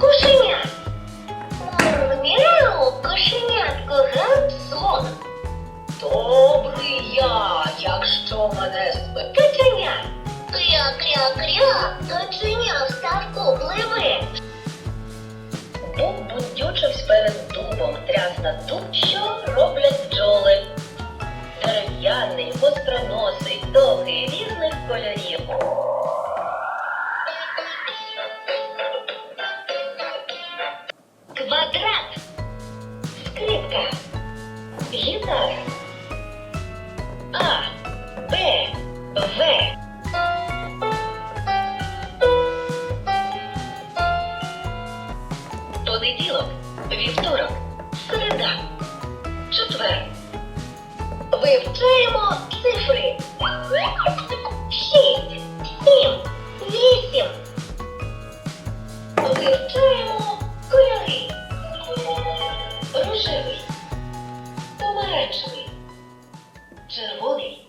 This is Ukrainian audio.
Кошенят. Міру, кошенятко, я, якщо мене спе. Каченя. Кря-кря-кря, каченя ставку пливе. Дуб будючивсь перед дубом, тряс на що роблять бджоли. Дерев'яний, гостроносий, довгий, різних кольорів. Квадрат, Скрипка, гітара. А, Б, В. Понеділок, вівторок, середа, четвер. вивчаємо Помаранчевий, червоний,